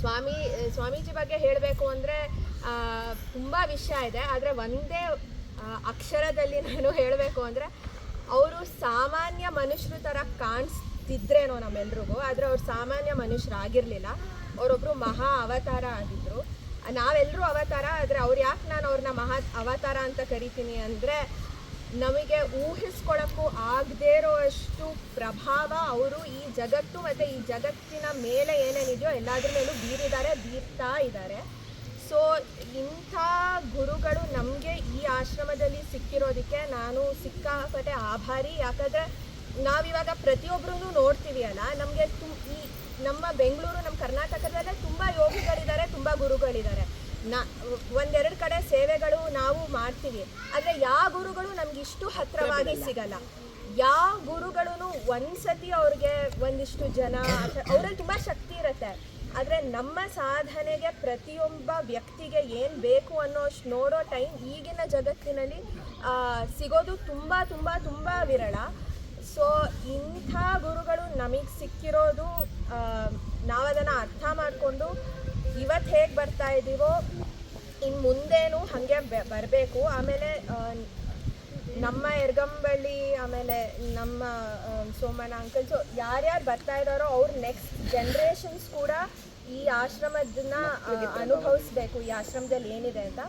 ಸ್ವಾಮಿ, ಸ್ವಾಮೀಜಿ ಬಗ್ಗೆ ಹೇಳಬೇಕು ಅಂದರೆ ತುಂಬ ವಿಷಯ ಇದೆ. ಆದರೆ ಒಂದೇ ಅಕ್ಷರದಲ್ಲಿ ನಾನು ಹೇಳಬೇಕು ಅಂದರೆ ಅವರು ಸಾಮಾನ್ಯ ಮನುಷ್ಯರ ಥರ ಕಾಣಿಸ್ತಿದ್ರೇನೋ ನಮ್ಮೆಲ್ರಿಗೂ, ಆದರೆ ಅವ್ರು ಸಾಮಾನ್ಯ ಮನುಷ್ಯರಾಗಿರಲಿಲ್ಲ. ಅವರೊಬ್ಬರು ಮಹಾ ಅವತಾರ ಆಗಿದ್ದರು ನಾವೆಲ್ಲರೂ ಅವತಾರ, ಆದರೆ ಅವ್ರು ಯಾಕೆ ನಾನು ಅವ್ರನ್ನ ಮಹಾ ಅವತಾರ ಅಂತ ಕರಿತೀನಿ ಅಂದರೆ ನಮಗೆ ಊಹಿಸ್ಕೊಳ್ಳೋಕ್ಕೂ ಆಗದೇ ಇರೋಷ್ಟು ಪ್ರಭಾವ ಅವರು ಈ ಜಗತ್ತು ಮತ್ತು ಈ ಜಗತ್ತಿನ ಮೇಲೆ ಏನೇನಿದೆಯೋ ಎಲ್ಲಾದ್ರ ಮೇಲೂ ಬೀರಿದ್ದಾರೆ, ಬೀರ್ತಾ ಇದ್ದಾರೆ. ಸೊ ಇಂಥ ಗುರುಗಳು ನಮಗೆ ಈ ಆಶ್ರಮದಲ್ಲಿ ಸಿಕ್ಕಿರೋದಕ್ಕೆ ನಾನು ಸಿಕ್ಕಾಪಟ್ಟೆ ಆಭಾರಿ. ಯಾಕಂದರೆ ನಾವಿವಾಗ ಪ್ರತಿಯೊಬ್ಬರೂ ನೋಡ್ತೀವಿ ಅಲ್ಲ ನಮಗೆ ತು ಈ ನಮ್ಮ ಬೆಂಗಳೂರು ನಮ್ಮ ಕರ್ನಾಟಕದಲ್ಲೇ ತುಂಬ ಯೋಗಿಗಳಿದ್ದಾರೆ ತುಂಬ ಗುರುಗಳಿದ್ದಾರೆ. ನಾ ಒಂದೆರಡು ಕಡೆ ಸೇವೆಗಳು ನಾವು ಮಾಡ್ತೀವಿ. ಆದರೆ ಯಾವ ಗುರುಗಳು ನಮ್ಗೆ ಇಷ್ಟು ಹತ್ರವಾಗಿ ಸಿಗಲ್ಲ. ಯಾವ ಗುರುಗಳು ಒಂದ್ಸತಿ ಅವ್ರಿಗೆ ಒಂದಿಷ್ಟು ಜನ ಅವರಲ್ಲಿ ತುಂಬ ಶಕ್ತಿ ಇರುತ್ತೆ. ಆದರೆ ನಮ್ಮ ಸಾಧನೆಗೆ ಪ್ರತಿಯೊಬ್ಬ ವ್ಯಕ್ತಿಗೆ ಏನು ಬೇಕು ಅನ್ನೋಷ್ಟು ನೋಡೋ ಟೈಮ್ ಈಗಿನ ಜಗತ್ತಿನಲ್ಲಿ ಸಿಗೋದು ತುಂಬ ತುಂಬ ತುಂಬ ವಿರಳ. ಸೊ ಇಂಥ ಗುರುಗಳು ನಮಗೆ ಸಿಕ್ಕಿರೋದು ನಾವದನ್ನು ಅರ್ಥ ಮಾಡಿಕೊಂಡು ಇವತ್ತು ಹೇಗೆ ಬರ್ತಾ ಇದ್ದೀವೋ ಇನ್ನು ಮುಂದೇನು ಹಾಗೆ ಬರಬೇಕು. ಆಮೇಲೆ ನಮ್ಮ ಎರ್ಗಂಬಳ್ಳಿ ಆಮೇಲೆ ನಮ್ಮ ಸೋಮಣ್ಣ ಅಂಕಲ್ ಸೊ ಯಾರ್ಯಾರು ಬರ್ತಾ ಇದ್ದಾರೋ ಅವ್ರ ನೆಕ್ಸ್ಟ್ ಜನ್ರೇಷನ್ಸ್ ಕೂಡ ಈ ಆಶ್ರಮದನ್ನ ಅನುಭವಿಸ್ಬೇಕು ಈ ಆಶ್ರಮದಲ್ಲಿ ಏನಿದೆ ಅಂತ.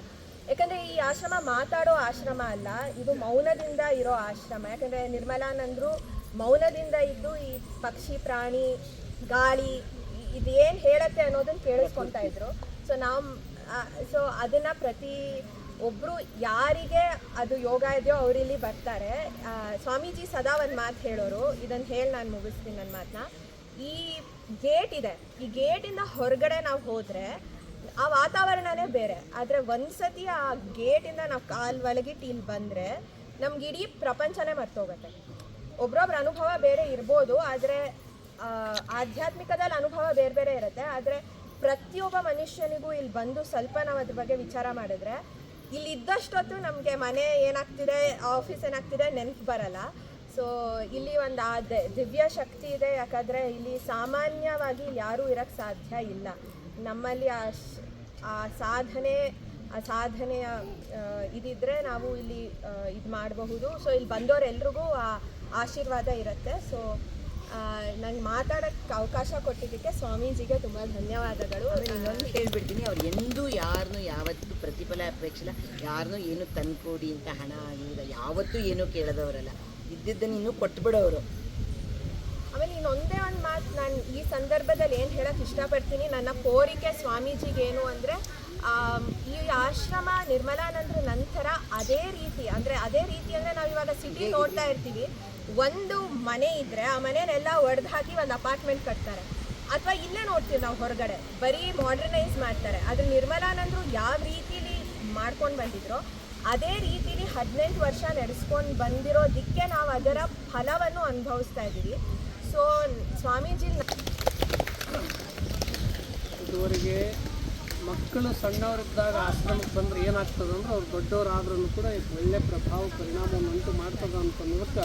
ಯಾಕಂದ್ರೆ ಈ ಆಶ್ರಮ ಮಾತಾಡೋ ಆಶ್ರಮ ಅಲ್ಲ ಇದು ಮೌನದಿಂದ ಇರೋ ಆಶ್ರಮ. ಯಾಕಂದ್ರೆ ನಿರ್ಮಲಾನಂದ್ರು ಮೌನದಿಂದ ಇದ್ದು ಈ ಪಕ್ಷಿ ಪ್ರಾಣಿ ಗಾಳಿ ಇದೇನ್ ಹೇಳತ್ತೆ ಅನ್ನೋದನ್ನ ಕೇಳಿಸ್ಕೊಂತಾ ಇದ್ರು. ಸೊ ನಾವು ಸೊ ಅದನ್ನ ಪ್ರತಿ ಒಬ್ರು ಯಾರಿಗೆ ಅದು ಯೋಗ ಇದೆಯೋ ಅವರಿಲ್ಲಿ ಬರ್ತಾರೆ. ಸ್ವಾಮೀಜಿ ಸದಾ ಒಂದು ಮಾತು ಹೇಳೋರು. ಇದನ್ನು ಹೇಳಿ ನಾನು ಮುಗಿಸ್ತೀನಿ ನನ್ನ ಮಾತನ್ನ ಈ ಗೇಟ್ ಇದೆ. ಈ ಗೇಟಿಂದ ಹೊರಗಡೆ ನಾವು ಹೋದರೆ ಆ ವಾತಾವರಣನೇ ಬೇರೆ. ಆದರೆ ಒಂದ್ಸತಿ ಆ ಗೇಟಿಂದ ನಾವು ಕಾಲು ಒಳಗಿಟ್ಟು ಇಲ್ಲಿ ಬಂದರೆ ನಮ್ಗೆ ಇಡೀ ಪ್ರಪಂಚನೇ ಮರ್ತೋಗತ್ತೆ. ಒಬ್ರೊಬ್ರ ಅನುಭವ ಬೇರೆ ಇರ್ಬೋದು. ಆದರೆ ಆಧ್ಯಾತ್ಮಿಕದಲ್ಲಿ ಅನುಭವ ಬೇರೆ ಬೇರೆ ಇರುತ್ತೆ. ಆದರೆ ಪ್ರತಿಯೊಬ್ಬ ಮನುಷ್ಯನಿಗೂ ಇಲ್ಲಿ ಬಂದು ಸ್ವಲ್ಪ ನಾವು ಅದ್ರ ಬಗ್ಗೆ ವಿಚಾರ ಮಾಡಿದ್ರೆ ಇಲ್ಲಿ ಇದ್ದಷ್ಟೊತ್ತು ನಮಗೆ ಮನೆ ಏನಾಗ್ತಿದೆ ಆಫೀಸ್ ಏನಾಗ್ತಿದೆ ನೆನಪು ಬರಲ್ಲ. ಸೊ ಇಲ್ಲಿ ಒಂದು ಆ ದಿವ್ಯ ಶಕ್ತಿ ಇದೆ. ಯಾಕಂದರೆ ಇಲ್ಲಿ ಸಾಮಾನ್ಯವಾಗಿ ಯಾರೂ ಇರೋಕ್ಕೆ ಸಾಧ್ಯ ಇಲ್ಲ. ನಮ್ಮಲ್ಲಿ ಆ ಆ ಸಾಧನೆ, ಆ ಸಾಧನೆಯ ಇದಿದ್ರೆ ನಾವು ಇಲ್ಲಿ ಇದು ಮಾಡಬಹುದು. ಸೊ ಇಲ್ಲಿ ಬಂದವರೆಲ್ರಿಗೂ ಆ ಆಶೀರ್ವಾದ ಇರುತ್ತೆ. ಸೊ ನಂಗೆ ಮಾತಾಡೋಕ್ಕೆ ಅವಕಾಶ ಕೊಟ್ಟಿದ್ದಕ್ಕೆ ಸ್ವಾಮೀಜಿಗೆ ತುಂಬ ಧನ್ಯವಾದಗಳು. ಇನ್ನೊಂದು ಹೇಳ್ಬಿಡ್ತೀನಿ ಅವ್ರು ಎಂದೂ ಯಾರನ್ನೂ ಯಾವತ್ತೂ ಪ್ರತಿಫಲ ಅಪೇಕ್ಷಿಲ್ಲ. ಯಾರನ್ನೂ ಏನು ತಂದ್ಕೊಡಿ ಅಂತ ಹಣ ಆಗಿಲ್ಲ, ಯಾವತ್ತೂ ಏನೂ ಕೇಳದವರಲ್ಲ. ಇದ್ದಿದ್ದನ್ನು ಇನ್ನೂ ಕೊಟ್ಬಿಡೋರು. ಆಮೇಲೆ ಇನ್ನೊಂದೇ ಒಂದು ಮಾತು ನಾನು ಈ ಸಂದರ್ಭದಲ್ಲಿ ಏನು ಹೇಳಕ್ಕೆ ಇಷ್ಟಪಡ್ತೀನಿ, ನನ್ನ ಕೋರಿಕೆ ಸ್ವಾಮೀಜಿಗೇನು ಅಂದರೆ ಈ ಆಶ್ರಮ ನಿರ್ಮಲಾನಂದ್ರ ನಂತರ ಅದೇ ರೀತಿ, ಅಂದರೆ ಅದೇ ರೀತಿ ಅಂದರೆ ನಾವು ಇವಾಗ ಸಿಟಿ ನೋಡ್ತಾ ಇರ್ತೀವಿ. ಒಂದು ಮನೆ ಇದ್ದರೆ ಆ ಮನೆನೆಲ್ಲ ಒಡೆದು ಹಾಕಿ ಒಂದು ಅಪಾರ್ಟ್ಮೆಂಟ್ ಕಟ್ತಾರೆ. ಅಥವಾ ಇಲ್ಲೇ ನೋಡ್ತೀವಿ ನಾವು ಹೊರಗಡೆ, ಬರೀ ಮಾಡರ್ನೈಸ್ ಮಾಡ್ತಾರೆ. ಆದರೆ ನಿರ್ಮಲಾನಂದರು ಯಾವ ರೀತಿಲಿ ಮಾಡ್ಕೊಂಡು ಬಂದಿದ್ರು, ಅದೇ ರೀತಿಲಿ ಹದಿನೆಂಟು ವರ್ಷ ನಡೆಸ್ಕೊಂಡು ಬಂದಿರೋದಕ್ಕೆ ನಾವು ಅದರ ಫಲವನ್ನು ಅನುಭವಿಸ್ತಾ ಇದ್ದೀವಿ. ಸೊ ಸ್ವಾಮೀಜಿ ಇದುವರೆಗೆ ಮಕ್ಕಳು ಸಣ್ಣವರಿದ್ದಾಗ ಆಶ್ರಮಕ್ಕೆ ಬಂದರೆ ಏನಾಗ್ತದೆ ಅಂದ್ರೆ ಅವ್ರು ದೊಡ್ಡವರಾದ್ರೂ ಕೂಡ ಒಳ್ಳೆ ಪ್ರಭಾವ ಪರಿಣಾಮವನ್ನು ಉಂಟು ಮಾಡ್ತದೆ ಮೂಲಕ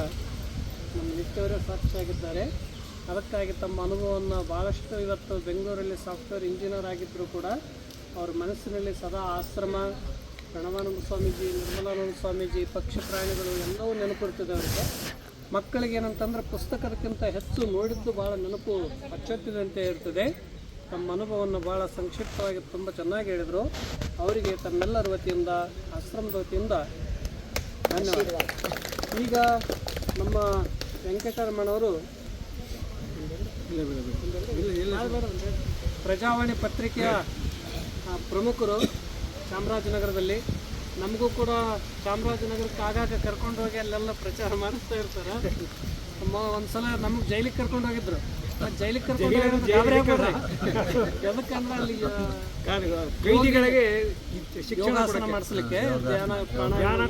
ನಮ್ಮ ನಿತ್ಯವರೇ ಸಾಕ್ಷಿಯಾಗಿದ್ದಾರೆ. ಅದಕ್ಕಾಗಿ ತಮ್ಮ ಅನುಭವವನ್ನು ಭಾಳಷ್ಟು ಇವತ್ತು ಬೆಂಗಳೂರಲ್ಲಿ ಸಾಫ್ಟ್ವೇರ್ ಇಂಜಿನಿಯರ್ ಆಗಿದ್ದರೂ ಕೂಡ ಅವ್ರ ಮನಸ್ಸಿನಲ್ಲಿ ಸದಾ ಆಶ್ರಮ, ಪ್ರಣವಾನಂದ ಸ್ವಾಮೀಜಿ, ನಿರ್ಮಲಾನಂದ ಸ್ವಾಮೀಜಿ, ಪಕ್ಷಿ ಪ್ರಾಣಿಗಳು ಎಲ್ಲವೂ ನೆನಪಿರ್ತದೆ ಅವರಿಗೆ. ಮಕ್ಕಳಿಗೆ ಏನಂತಂದ್ರೆ ಪುಸ್ತಕದಕ್ಕಿಂತ ಹೆಚ್ಚು ನೋಡಿದ್ದು ಭಾಳ ನೆನಪು ಅಚ್ಚೊತ್ತಿದಂತೆ ಇರ್ತದೆ. ತಮ್ಮ ಅನುಭವವನ್ನು ಭಾಳ ಸಂಕ್ಷಿಪ್ತವಾಗಿ ತುಂಬ ಚೆನ್ನಾಗಿ ಹೇಳಿದರು. ಅವರಿಗೆ ತಮ್ಮೆಲ್ಲರ ವತಿಯಿಂದ ಆಶ್ರಮದ ವತಿಯಿಂದ ಧನ್ಯವಾದ. ಈಗ ನಮ್ಮ ವೆಂಕಟರಮಣವರು ಪ್ರಜಾವಾಣಿ ಪತ್ರಿಕೆಯ ಪ್ರಮುಖರು ಚಾಮರಾಜನಗರದಲ್ಲಿ ನಮಗೂ ಕೂಡ ಚಾಮರಾಜನಗರಕ್ಕೆ ಆಗಾಗ ಕರ್ಕೊಂಡು ಹೋಗಿ ಅಲ್ಲೆಲ್ಲ ಪ್ರಚಾರ ಮಾಡಿಸ್ತಾ ಇರ್ತಾರೆ. ನಮ್ಮ ಒಂದ್ಸಲ ನಮ್ಗೆ ಜೈಲಿಗೆ ಕರ್ಕೊಂಡು ಹೋಗಿದ್ರು. ಆ ಜೈಲಿಗೆ ಕರ್ಕೊಂಡು. ಎದಕ್ಕಂದ್ರೆ ಅಲ್ಲಿ ಕೈದಿಗಳಿಗೆ ಶಿಕ್ಷಣ ಮಾಡಿಸ್ಲಿಕ್ಕೆ ಧ್ಯಾನ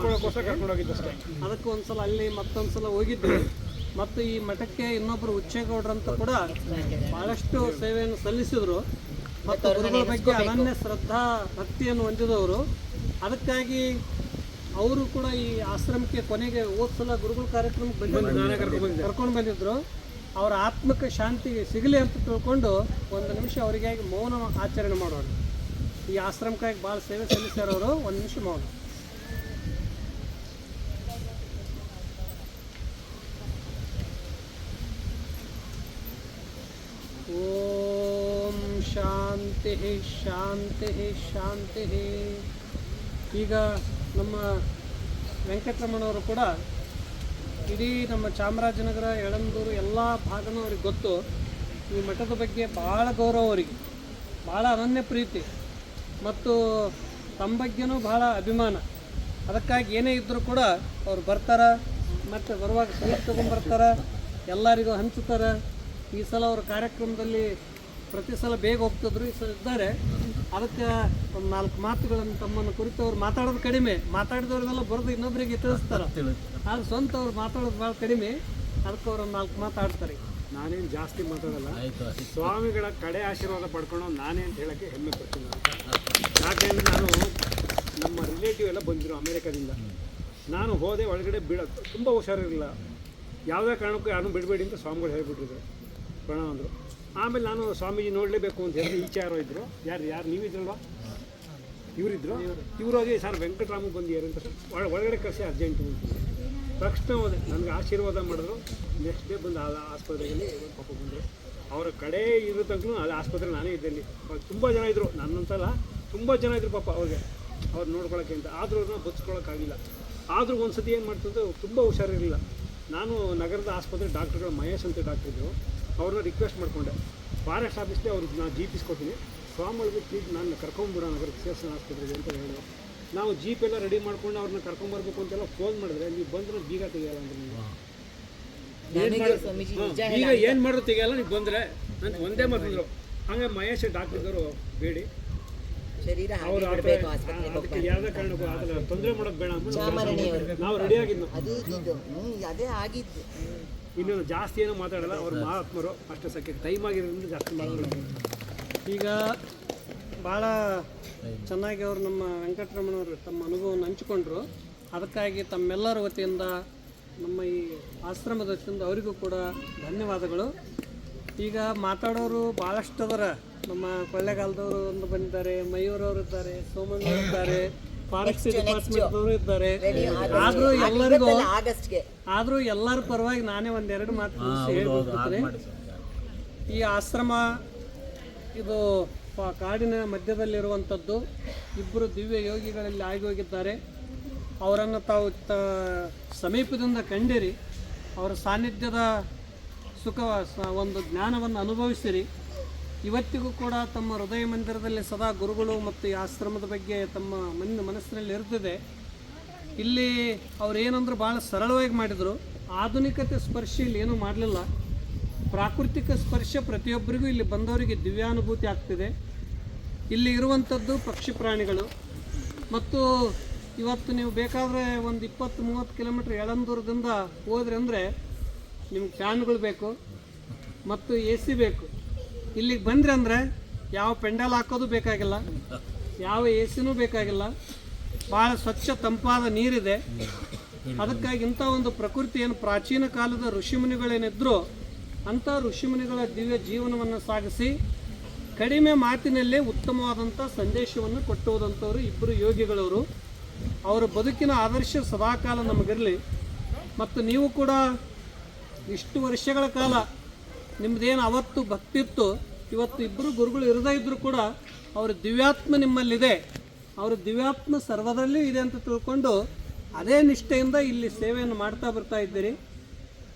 ಅದಕ್ಕೆ ಒಂದ್ಸಲ ಅಲ್ಲಿ ಮತ್ತೊಂದ್ಸಲ ಹೋಗಿದ್ರು ಮತ್ತು ಈ ಮಠಕ್ಕೆ ಇನ್ನೊಬ್ಬರು ಅಂತ ಕೂಡ ಬಹಳಷ್ಟು ಸೇವೆಯನ್ನು ಸಲ್ಲಿಸಿದ್ರು. ಮತ್ತು ಗುರುಗಳ ಬಗ್ಗೆ ಅನನ್ಯ ಶ್ರದ್ಧಾ ಭಕ್ತಿಯನ್ನು ಹೊಂದಿದವರು. ಅದಕ್ಕಾಗಿ ಅವರು ಕೂಡ ಈ ಆಶ್ರಮಕ್ಕೆ ಕೊನೆಗೆ ಹೋದ ಸಲ ಗುರುಗಳ ಕಾರ್ಯಕ್ರಮಕ್ಕೆ ಬಂದು ಕರ್ಕೊಂಡು ಬಂದಿದ್ರು. ಅವರ ಆತ್ಮಕ ಶಾಂತಿ ಸಿಗಲಿ ಅಂತ ತಿಳ್ಕೊಂಡು ಒಂದು ನಿಮಿಷ ಅವರಿಗಾಗಿ ಮೌನ ಆಚರಣೆ ಮಾಡೋಣ ಈ ಆಶ್ರಮಕ್ಕಾಗಿ ಭಾಳ ಸೇವೆ ಸಲ್ಲಿಸ್ಯಾರವರು ಒಂದು ನಿಮಿಷ ಮೌನ. ಓಂ ಶಾಂತಿ ಶಾಂತಿ ಶಾಂತಿ. ಈಗ ನಮ್ಮ ವೆಂಕಟರಮಣವರು ಕೂಡ ಇಡೀ ನಮ್ಮ ಚಾಮರಾಜನಗರ, ಯಳಂದೂರು ಎಲ್ಲ ಭಾಗನೂ ಅವ್ರಿಗೆ ಗೊತ್ತು. ಈ ಮಠದ ಬಗ್ಗೆ ಭಾಳ ಗೌರವ ಅವರಿಗೆ. ಭಾಳ ಅನನ್ಯ ಪ್ರೀತಿ. ಮತ್ತು ತಮ್ಮ ಬಗ್ಗೆನೂ ಭಾಳ ಅಭಿಮಾನ. ಅದಕ್ಕಾಗಿ ಏನೇ ಇದ್ದರೂ ಕೂಡ ಅವ್ರು ಬರ್ತಾರೆ. ಮತ್ತು ಬರುವಾಗ ಸ್ವೀಟ್ ಬರ್ತಾರ ಎಲ್ಲರಿಗೂ ಹಂಚುತ್ತಾರೆ ಈ ಸಲ ಅವ್ರ ಕಾರ್ಯಕ್ರಮದಲ್ಲಿ ಪ್ರತಿ ಸಲ ಬೇಗ ಹೋಗ್ತಿದ್ರು. ಈ ಸಲ ಇದ್ದಾರೆ. ಅದಕ್ಕೆ ಒಂದು ನಾಲ್ಕು ಮಾತುಗಳನ್ನು ತಮ್ಮನ್ನು ಕುರಿತು ಅವ್ರು ಮಾತಾಡೋದು ಕಡಿಮೆ. ಮಾತಾಡಿದವ್ರನ್ನೆಲ್ಲ ಬರೆದು ಇನ್ನೊಬ್ಬರಿಗೆ ತಿಳಿಸ್ತಾರೆ. ಆದ್ರೆ ಸ್ವಂತ ಅವ್ರು ಮಾತಾಡೋದು ಭಾಳ ಕಡಿಮೆ. ಅದಕ್ಕೆ ಅವ್ರು ಒಂದು ನಾಲ್ಕು ಮಾತಾಡ್ತಾರೆ. ನಾನೇನು ಜಾಸ್ತಿ ಮಾತಾಡಲ್ಲ. ಸ್ವಾಮಿಗಳ ಕಡೆ ಆಶೀರ್ವಾದ ಪಡ್ಕೊಂಡು ನಾನೇ ಅಂತ ಹೇಳಕ್ಕೆ ಹೆಮ್ಮೆ ಪಡ್ತೀನಿ ನಾನು. ಯಾಕೆಂದ್ರೆ ನಾನು ನಮ್ಮ ರಿಲೇಟಿವ್ ಎಲ್ಲ ಬಂದಿರು ಅಮೇರಿಕಾದಿಂದ. ನಾನು ಹೋದೆ ಒಳಗಡೆ ಬಿಡ ತುಂಬ ಹುಷಾರಿರಲಿಲ್ಲ. ಯಾವುದೇ ಕಾರಣಕ್ಕೂ ಯಾರನ್ನೂ ಬಿಡಬೇಡಿ ಅಂತ ಸ್ವಾಮಿಗಳು ಹೇಳಿಬಿಟ್ಟಿದ್ದಾರೆ ಪ್ರಣವ ಅಂದರು. ಆಮೇಲೆ ನಾನು ಸ್ವಾಮೀಜಿ ನೋಡಲೇಬೇಕು ಅಂತ ಹೇಳಿ ಈಚೆ ಯಾರೋ ಇದ್ದರು ಯಾರು ಯಾರು? ನೀವಿದ್ರಲ್ವಾ ಇವರಿದ್ರು? ಇವರು ಅದೇ ಸರ್ ವೆಂಕಟರಾಮ ಯಾರು ಅಂತ ಒಳ ಒಳಗಡೆ ಕಳಿಸಿ ಅರ್ಜೆಂಟು ಅಂತ. ತಕ್ಷಣ ಹೋದೆ. ನನಗೆ ಆಶೀರ್ವಾದ ಮಾಡಿದ್ರು. ನೆಕ್ಸ್ಟ್ ಡೇ ಬಂದು ಆ ಆಸ್ಪತ್ರೆಯಲ್ಲಿ ಪಾಪ ಬಂದರು. ಅವರ ಕಡೆ ಇರೋ ತನಕ ಅದು ಆಸ್ಪತ್ರೆ ನಾನೇ ಇದ್ದಲ್ಲಿ ತುಂಬ ಜನ ಇದ್ದರು ನನ್ನಂತಲ್ಲ ತುಂಬ ಜನ ಇದ್ದರು ಪಾಪ ಅವ್ರಿಗೆ. ಅವ್ರು ನೋಡ್ಕೊಳಕ್ಕೆ ಅಂತ. ಆದರೂ ಅವ್ರನ್ನ ಬಚ್ಕೊಳಕ್ಕಾಗಿಲ್ಲ ಆದರೂ ಒಂದು ಸತಿ ಏನು ಮಾಡ್ತಿದ್ದು ತುಂಬ ಹುಷಾರಿರಲಿಲ್ಲ. ನಾನು ನಗರದ ಆಸ್ಪತ್ರೆ ಡಾಕ್ಟ್ರುಗಳು ಮಹೇಶ್ ಅಂತ ಡಾಕ್ಟ್ರಿದ್ದರು ಅವ್ರನ್ನ ರಿಕ್ವೆಸ್ಟ್ ಮಾಡಿಕೊಂಡೆ. ಫಾರೆಸ್ಟ್ ಆಫೀಸ್ಗೆ ಅವ್ರಿಗೆ ನಾನು ಜೀಪ್ ಇಸ್ಕೊತೀನಿ ಸ್ವಾಮಿಗಳಿಗೆ ಪ್ಲೀಸ್ ನಾನು ಕರ್ಕೊಂಬಿಡೋ ನಗರಕ್ಕೆ ಸೇರ್ಸೋಣ ಆಸ್ಪತ್ರೆಗೆ ಅಂತ ಹೇಳಿ ನಾವು ಜೀಪ್ ಎಲ್ಲ ರೆಡಿ ಮಾಡ್ಕೊಂಡು ಅವ್ರನ್ನ ಕರ್ಕೊಂಬರ್ಬೇಕು ಅಂತೆಲ್ಲ ಫೋನ್ ಮಾಡಿದ್ರೆ ನೀವು ಬಂದ್ರೆ ಬೀಗ ತೆಗಿಯಲ್ಲ ಅಂದ್ರೆ ನೀವು ಈಗ ಏನು ಮಾಡೋದು ತೆಗಿಯಲ್ಲ ನೀವು ಬಂದರೆ. ನಾನು ಒಂದೇ ಮಾತಿದ್ರು ಹಂಗೆ ಮಹೇಶ್ ಡಾಕ್ಟರ್ ಇದ್ದರು ಬೇಡಿ. ಅವ್ರು ಅದಕ್ಕೆ ಯಾವುದೇ ಕಾರಣಕ್ಕೂ ತೊಂದರೆ ಮಾಡೋದು ಬೇಡ ನಾವು ರೆಡಿ ಆಗಿದ್ದು ಅದೇ ಆಗಿದ್ದು. ಹ್ಮ್. ಇನ್ನು ಜಾಸ್ತಿ ಏನೂ ಮಾತಾಡಲ್ಲ ಅವ್ರು ಮಹಾತ್ಮರು. ಅಷ್ಟು ಸಖ್ಯ ಟೈಮ್ ಆಗಿರೋದ್ರಿಂದ ಜಾಸ್ತಿ ಮಾತಾಡೋದು ಈಗ ಭಾಳ ಚೆನ್ನಾಗಿ ಅವರು ನಮ್ಮ ವೆಂಕಟರಮಣವರು ತಮ್ಮ ಅನುಭವವನ್ನು ಹಂಚಿಕೊಂಡ್ರು. ಅದಕ್ಕಾಗಿ ತಮ್ಮೆಲ್ಲರ ವತಿಯಿಂದ ನಮ್ಮ ಈ ಆಶ್ರಮದ ವತಿಯಿಂದ ಅವರಿಗೂ ಕೂಡ ಧನ್ಯವಾದಗಳು. ಈಗ ಮಾತಾಡೋರು ಭಾಳಷ್ಟು ಅದರ. ನಮ್ಮ ಕೊಳ್ಳೆಗಾಲದವರು ಒಂದು ಬಂದಿದ್ದಾರೆ ಮಯೂರವರು ಇದ್ದಾರೆ ಸೋಮಣ್ಣವರು ಇದ್ದಾರೆ. ಫಾರೆಸ್ಟ್ ಡಿಪಾರ್ಟ್ಮೆಂಟ್ದವರು ಇದ್ದಾರೆ. ಆದರೂ ಎಲ್ಲರಿಗೂ ಆಗಸ್ಟ್ಗೆ ಆದರೂ ಎಲ್ಲರ ಪರವಾಗಿ ನಾನೇ ಒಂದೆರಡು ಮಾತು ಹೇಳ್ಬಿಡ್ತೀನಿ ಈ ಆಶ್ರಮ ಇದು ಕಾಡಿನ ಮಧ್ಯದಲ್ಲಿರುವಂಥದ್ದು ಇಬ್ಬರು ದಿವ್ಯ ಯೋಗಿಗಳಲ್ಲಿ ಆಗಿ ಹೋಗಿದ್ದಾರೆ ಅವರನ್ನು ತಾವು ತ ಸಮೀಪದಿಂದ ಕಂಡಿರಿ. ಅವರ ಸಾನ್ನಿಧ್ಯದ ಸುಖ ಒಂದು ಜ್ಞಾನವನ್ನು ಅನುಭವಿಸಿರಿ. ಇವತ್ತಿಗೂ ಕೂಡ ತಮ್ಮ ಹೃದಯ ಮಂದಿರದಲ್ಲಿ ಸದಾ ಗುರುಗಳು ಮತ್ತು ಈ ಆಶ್ರಮದ ಬಗ್ಗೆ ತಮ್ಮ ಮನ ಮನಸ್ಸಿನಲ್ಲಿ ಇರ್ತದೆ ಇಲ್ಲಿ ಅವ್ರು ಏನಂದ್ರೆ ಭಾಳ ಸರಳವಾಗಿ ಮಾಡಿದರು. ಆಧುನಿಕತೆ ಸ್ಪರ್ಶ ಇಲ್ಲಿ ಏನೂ ಮಾಡಲಿಲ್ಲ. ಪ್ರಾಕೃತಿಕ ಸ್ಪರ್ಶ ಪ್ರತಿಯೊಬ್ಬರಿಗೂ ಇಲ್ಲಿ ಬಂದವರಿಗೆ ದಿವ್ಯಾನುಭೂತಿ ಆಗ್ತಿದೆ. ಇಲ್ಲಿ ಇರುವಂಥದ್ದು ಪಕ್ಷಿ ಪ್ರಾಣಿಗಳು. ಮತ್ತು ಇವತ್ತು ನೀವು ಬೇಕಾದರೆ ಒಂದು ಇಪ್ಪತ್ತು, ಮೂವತ್ತು ಕಿಲೋಮೀಟ್ರ್ ಎಳಂದೂರದಿಂದ ಹೋದ್ರೆ ಅಂದರೆ ನಿಮ್ಗೆ ಫ್ಯಾನ್ಗಳು ಬೇಕು. ಮತ್ತು ಎ ಸಿ ಬೇಕು. ಇಲ್ಲಿಗೆ ಬಂದ್ರಿ ಅಂದ್ರೆ ಯಾವ ಪೆಂಡಲ್ ಹಾಕೋದು ಬೇಕಾಗಿಲ್ಲ, ಯಾವ ಎ ಸಿನೂ ಬೇಕಾಗಿಲ್ಲ. ಭಾಳ ಸ್ವಚ್ಛ ತಂಪಾದ ನೀರಿದೆ. ಅದಕ್ಕಾಗಿ ಇಂಥ ಒಂದು ಪ್ರಕೃತಿ ಏನು ಪ್ರಾಚೀನ ಕಾಲದ ಋಷಿಮುನಿಗಳೇನಿದ್ರು ಅಂಥ ಋಷಿಮುನಿಗಳ ದಿವ್ಯ ಜೀವನವನ್ನು ಸಾಗಿಸಿ ಕಡಿಮೆ ಮಾತಿನಲ್ಲೇ ಉತ್ತಮವಾದಂಥ ಸಂದೇಶವನ್ನು ಕೊಟ್ಟುವುದಂಥವ್ರು ಇಬ್ಬರು ಯೋಗಿಗಳವರು. ಅವರ ಬದುಕಿನ ಆದರ್ಶ ಸದಾಕಾಲ ನಮಗಿರಲಿ. ಮತ್ತು ನೀವು ಕೂಡ ಇಷ್ಟು ವರ್ಷಗಳ ಕಾಲ ನಿಮ್ಮದೇನು ಅವತ್ತು ಭಕ್ತಿ ಇತ್ತು, ಇವತ್ತು ಇಬ್ಬರು ಗುರುಗಳು ಇರದೇ ಇದ್ದರೂ ಕೂಡ ಅವರ ದಿವ್ಯಾತ್ಮ ನಿಮ್ಮಲ್ಲಿದೆ. ಅವರ ದಿವ್ಯಾತ್ಮ ಸರ್ವದಲ್ಲಿ ಇದೆ ಅಂತ ತಿಳ್ಕೊಂಡು ಅದೇ ನಿಷ್ಠೆಯಿಂದ ಇಲ್ಲಿ ಸೇವೆಯನ್ನು ಮಾಡ್ತಾ ಬರ್ತಾ ಇದ್ದೀರಿ.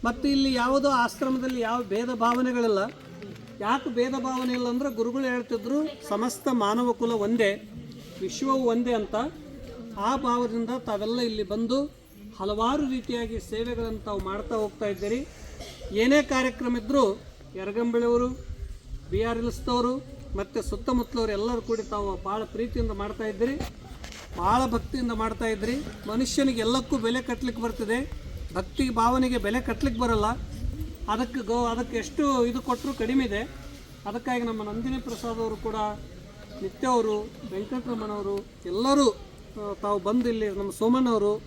ಮತ್ತು ಇಲ್ಲಿ ಯಾವುದೋ ಆಶ್ರಮದಲ್ಲಿ ಯಾವ ಭೇದ ಭಾವನೆಗಳಿಲ್ಲ. ಯಾಕೆ ಭೇದ ಭಾವನೆ ಇಲ್ಲ ಅಂದ್ರೆ ಗುರುಗಳು ಹೇಳ್ತಿದ್ರು, ಸಮಸ್ತ ಮಾನವ ಕುಲ ಒಂದೇ, ವಿಶ್ವವು ಒಂದೇ ಅಂತ. ಆ ಭಾವದಿಂದ ತಾವೆಲ್ಲ ಇಲ್ಲಿ ಬಂದು ಹಲವಾರು ರೀತಿಯಾಗಿ ಸೇವೆಗಳನ್ನು ತಾವು ಮಾಡ್ತಾ ಹೋಗ್ತಾ ಇದ್ದೀರಿ. ಏನೇ ಕಾರ್ಯಕ್ರಮ ಇದ್ದರೂ ಯರಗಂಬೆಳೆಯವರು ಬಿ ಆರ್ ಇಲ್ಸ್ದವರು ಮತ್ತು ಸುತ್ತಮುತ್ತಲವರು ಎಲ್ಲರೂ ಕೂಡಿ ತಾವು ಭಾಳ ಪ್ರೀತಿಯಿಂದ ಮಾಡ್ತಾ ಭಾಳ ಭಕ್ತಿಯಿಂದ ಮಾಡ್ತಾ ಮನುಷ್ಯನಿಗೆ ಎಲ್ಲಕ್ಕೂ ಬೆಲೆ ಕಟ್ಟಲಿಕ್ಕೆ ಬರ್ತದೆ. ಭಕ್ತಿ ಭಾವನೆಗೆ ಬೆಲೆ ಕಟ್ಟಲಿಕ್ಕೆ ಬರಲ್ಲ. ಅದಕ್ಕೆ ಗೋ, ಅದಕ್ಕೆ ಎಷ್ಟು ಇದು ಕೊಟ್ಟರು ಕಡಿಮೆ ಇದೆ. ಅದಕ್ಕಾಗಿ ನಮ್ಮ ನಂದಿನಿ ಪ್ರಸಾದ್ ಅವರು ಕೂಡ, ನಿತ್ಯ ಅವರು ವೆಂಕಟರಮಣವರು ಎಲ್ಲರೂ ತಾವು ಬಂದು ಇಲ್ಲಿ ನಮ್ಮ ಸೋಮಣ್ಣವರು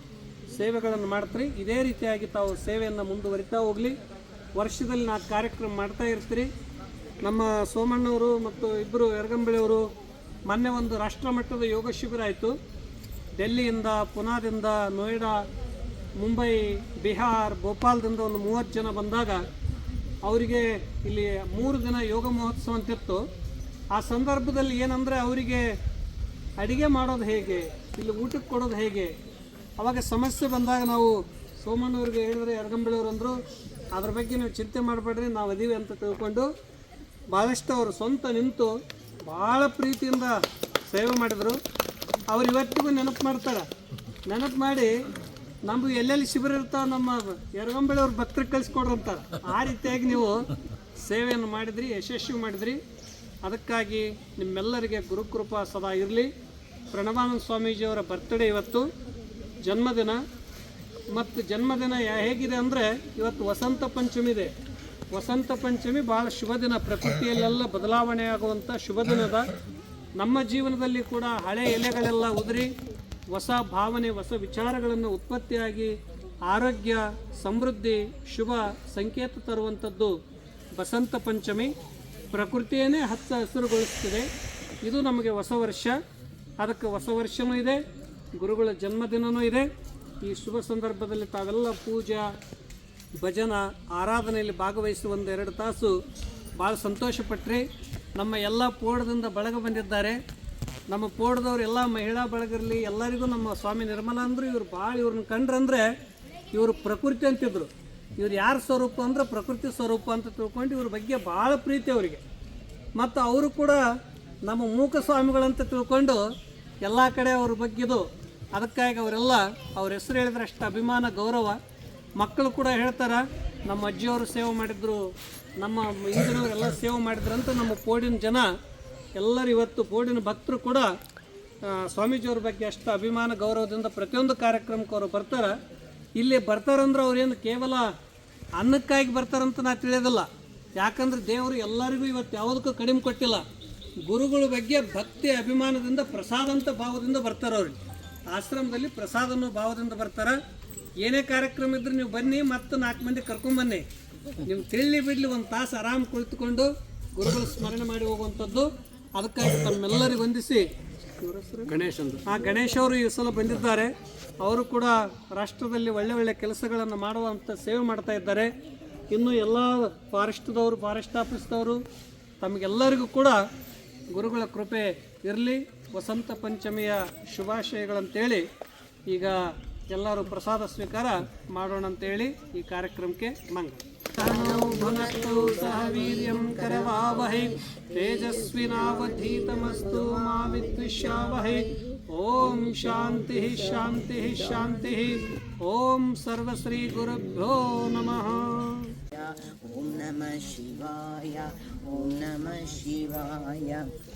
ಸೇವೆಗಳನ್ನು ಮಾಡ್ತೀರಿ. ಇದೇ ರೀತಿಯಾಗಿ ತಾವು ಸೇವೆಯನ್ನು ಮುಂದುವರಿತಾ ಹೋಗಲಿ. ವರ್ಷದಲ್ಲಿ ನಾಲ್ಕು ಕಾರ್ಯಕ್ರಮ ಮಾಡ್ತಾ ಇರ್ತೀರಿ. ನಮ್ಮ ಸೋಮಣ್ಣವರು ಮತ್ತು ಇಬ್ಬರು ಎರಗಂಬಳಿಯವರು ಮೊನ್ನೆ ಒಂದು ರಾಷ್ಟ್ರ ಮಟ್ಟದ ಯೋಗ ಶಿಬಿರ ಆಯಿತು. ಡೆಲ್ಲಿಯಿಂದ, ಪುನಾದಿಂದ, ನೋಯ್ಡಾ, ಮುಂಬೈ, ಬಿಹಾರ್, ಭೋಪಾಲ್ದಿಂದ ಒಂದು ಮೂವತ್ತು ಜನ ಬಂದಾಗ ಅವರಿಗೆ ಇಲ್ಲಿ ಮೂರು ದಿನ ಯೋಗ ಮಹೋತ್ಸವ ಅಂತಿತ್ತು ಆ ಸಂದರ್ಭದಲ್ಲಿ ಏನಂದರೆ ಅವರಿಗೆ ಅಡುಗೆ ಮಾಡೋದು ಹೇಗೆ, ಇಲ್ಲಿ ಊಟಕ್ಕೆ ಕೊಡೋದು ಹೇಗೆ, ಅವಾಗ ಸಮಸ್ಯೆ ಬಂದಾಗ ನಾವು ಸೋಮಣ್ಣವ್ರಿಗೆ ಹೇಳಿದ್ರೆ ಎರಗಂಬಳಿಯವರು ಅಂದರು ಅದ್ರ ಬಗ್ಗೆ ನೀವು ಚಿಂತೆ ಮಾಡಬೇಡ್ರಿ, ನಾವು ಅದೀವಿ ಅಂತ ತಿಳ್ಕೊಂಡು ಭಾಳಷ್ಟು ಅವರು ಸ್ವಂತ ನಿಂತು ಭಾಳ ಪ್ರೀತಿಯಿಂದ ಸೇವೆ ಮಾಡಿದರು. ಅವ್ರು ಇವತ್ತಿಗೂ ನೆನಪು ಮಾಡ್ತಾರೆ. ನೆನಪು ಮಾಡಿ ನಮ್ಗೆ ಎಲ್ಲೆಲ್ಲಿ ಶಿಬಿರ ಇರ್ತಾವೆ ನಮ್ಮ ಯರಗಂಬೆಳೆ ಅವ್ರ ಭಕ್ತರಿಗೆ ಕಳಿಸ್ಕೊಡ್ರಿ ಅಂತಾರೆ ಆ ರೀತಿಯಾಗಿ ನೀವು ಸೇವೆಯನ್ನು ಮಾಡಿದ್ರಿ, ಯಶಸ್ವಿ ಮಾಡಿದ್ರಿ. ಅದಕ್ಕಾಗಿ ನಿಮ್ಮೆಲ್ಲರಿಗೆ ಗುರುಕೃಪಾ ಸದಾ ಇರಲಿ. ಪ್ರಣವಾನಂದ ಸ್ವಾಮೀಜಿಯವರ ಬರ್ತ್ಡೇ ಇವತ್ತು, ಜನ್ಮದಿನ. ಮತ್ತು ಜನ್ಮದಿನ ಹೇಗಿದೆ ಅಂದರೆ ಇವತ್ತು ವಸಂತ ಪಂಚಮಿ ಇದೆ. ವಸಂತ ಪಂಚಮಿ ಭಾಳ ಶುಭ ದಿನ. ಪ್ರಕೃತಿಯಲ್ಲೆಲ್ಲ ಬದಲಾವಣೆ ಆಗುವಂಥ ಶುಭ ದಿನದ ನಮ್ಮ ಜೀವನದಲ್ಲಿ ಕೂಡ ಹಳೆ ಎಲೆಗಳೆಲ್ಲ ಉದುರಿ ಹೊಸ ಭಾವನೆ, ಹೊಸ ವಿಚಾರಗಳನ್ನು ಉತ್ಪತ್ತಿಯಾಗಿ ಆರೋಗ್ಯ, ಸಮೃದ್ಧಿ, ಶುಭ ಸಂಕೇತ ತರುವಂಥದ್ದು ವಸಂತ ಪಂಚಮಿ. ಪ್ರಕೃತಿಯೇ ಹಚ್ಚ ಹಸಿರುಗೊಳಿಸ್ತಿದೆ. ಇದು ನಮಗೆ ಹೊಸ ವರ್ಷ. ಅದಕ್ಕೆ ಹೊಸ ವರ್ಷವೂ ಇದೆ. ಗುರುಗಳ ಜನ್ಮದಿನವೂ ಇದೆ. ಈ ಶುಭ ಸಂದರ್ಭದಲ್ಲಿ ತಾವೆಲ್ಲ ಪೂಜಾ, ಭಜನ, ಆರಾಧನೆಯಲ್ಲಿ ಭಾಗವಹಿಸಿ ಒಂದು ಎರಡು ತಾಸು ಭಾಳ ಸಂತೋಷಪಟ್ರಿ. ನಮ್ಮ ಎಲ್ಲ ಪೋಡದಿಂದ ಬಳಗ ಬಂದಿದ್ದಾರೆ. ನಮ್ಮ ಪೋಡದವ್ರು ಎಲ್ಲ ಮಹಿಳಾ ಬಳಗಿರಲಿ ಎಲ್ಲರಿಗೂ ನಮ್ಮ ಸ್ವಾಮಿ ನಿರ್ಮಲ ಅಂದರು, ಇವರು ಭಾಳ ಇವ್ರನ್ನ ಕಂಡ್ರಂದರೆ ಇವರು ಪ್ರಕೃತಿ ಅಂತಿದ್ರು. ಇವ್ರು ಯಾರ ಸ್ವರೂಪ ಅಂದ್ರೆ ಪ್ರಕೃತಿ ಸ್ವರೂಪ ಅಂತ ತಿಳ್ಕೊಂಡು ಇವ್ರ ಬಗ್ಗೆ ಭಾಳ ಪ್ರೀತಿ ಅವರಿಗೆ. ಮತ್ತು ಅವರು ಕೂಡ ನಮ್ಮ ಮೂಕ ಸ್ವಾಮಿಗಳಂತ ತಿಳ್ಕೊಂಡು ಎಲ್ಲ ಕಡೆ ಅವ್ರ ಬಗ್ಗೆದು ಅದಕ್ಕಾಗಿ ಅವರೆಲ್ಲ ಅವ್ರ ಹೆಸರು ಹೇಳಿದ್ರೆ ಅಷ್ಟು ಅಭಿಮಾನ, ಗೌರವ. ಮಕ್ಕಳು ಕೂಡ ಹೇಳ್ತಾರೆ, ನಮ್ಮ ಅಜ್ಜಿಯವರು ಸೇವೆ ಮಾಡಿದ್ರು, ನಮ್ಮ ಹಿಂದಿನವರೆಲ್ಲ ಸೇವೆ ಮಾಡಿದ್ರು ಅಂತ ನಮ್ಮ ಪೋಡಿನ ಜನ, ಎಲ್ಲರೂ ಇವತ್ತು ಪೋಡಿನ ಭಕ್ತರು ಕೂಡ ಸ್ವಾಮೀಜಿಯವ್ರ ಬಗ್ಗೆ ಅಷ್ಟು ಅಭಿಮಾನ, ಗೌರವದಿಂದ ಪ್ರತಿಯೊಂದು ಕಾರ್ಯಕ್ರಮಕ್ಕೆ ಅವರು ಬರ್ತಾರೆ. ಇಲ್ಲಿ ಬರ್ತಾರಂದ್ರೆ ಅವ್ರೇನು ಕೇವಲ ಅನ್ನಕ್ಕಾಗಿ ಬರ್ತಾರಂತ ನಾ ತಿಳಿಯೋದಿಲ್ಲ. ಯಾಕಂದ್ರೆ ದೇವರು ಎಲ್ಲರಿಗೂ ಇವತ್ತು ಯಾವುದಕ್ಕೂ ಕಡಿಮೆ ಕೊಟ್ಟಿಲ್ಲ. ಗುರುಗಳ ಬಗ್ಗೆ ಭಕ್ತಿ, ಅಭಿಮಾನದಿಂದ ಪ್ರಸಾದ ಅಂತ ಭಾವದಿಂದ ಬರ್ತಾರೆ ಅವ್ರಿಗೆ ಆಶ್ರಮದಲ್ಲಿ ಪ್ರಸಾದ ಅನ್ನೋ ಭಾವದಿಂದ ಬರ್ತಾರೆ. ಏನೇ ಕಾರ್ಯಕ್ರಮ ಇದ್ರೆ ನೀವು ಬನ್ನಿ ಮತ್ತು ನಾಲ್ಕು ಮಂದಿ ಕರ್ಕೊಂಬನ್ನಿ ನೀವು ತಿಳ್ಳಿ ಬಿಡಲಿ ಒಂದು ತಾಸು ಆರಾಮ್ ಕುಳಿತುಕೊಂಡು ಗುರುಗಳು ಸ್ಮರಣೆ ಮಾಡಿ ಹೋಗುವಂಥದ್ದು. ಅದಕ್ಕಾಗಿ ತಮ್ಮೆಲ್ಲರಿಗೂ ವಂದಿಸಿ. ಗಣೇಶ್ ಆ ಗಣೇಶ್ ಅವರು ಈ ಸಲ ಬಂದಿದ್ದಾರೆ. ಅವರು ಕೂಡ ರಾಷ್ಟ್ರದಲ್ಲಿ ಒಳ್ಳೆ ಒಳ್ಳೆ ಕೆಲಸಗಳನ್ನು ಮಾಡುವಂಥ ಸೇವೆ ಮಾಡ್ತಾ ಇದ್ದಾರೆ. ಇನ್ನು ಎಲ್ಲ ಫಾರೆಸ್ಟ್ದವರು ಫಾರೆಸ್ಟ್ ಆಫೀಸ್ದವರು ತಮಗೆಲ್ಲರಿಗೂ ಕೂಡ ಗುರುಗಳ ಕೃಪೆ ಇರಲಿ. ವಸಂತ ಪಂಚಮಿಯ ಶುಭಾಶಯಗಳಂತೇಳಿ ಈಗ ಎಲ್ಲರೂ ಪ್ರಸಾದ ಸ್ವೀಕಾರ ಮಾಡೋಣ ಅಂತೇಳಿ ಈ ಕಾರ್ಯಕ್ರಮಕ್ಕೆ ಮಂಗಳ ಭುನಸ್ತು ಸಹ ವೀರ್ಯಂ ಕರವಾವಹೈ ತೇಜಸ್ವಿನಾವಧೀತಮಸ್ತು ಮಾ ವಿದ್ವಿಷಾವಹೈ ಓಂ ಶಾಂತಿ ಶಾಂತಿ ಶಾಂತಿ ಓಂ ಸರ್ವಶ್ರೀ ಗುರುಭ್ಯೋ ನಮಃ. ಓಂ ನಮಃ ಶಿವಾಯ ಓಂ ನಮಃ ಶಿವಾಯ.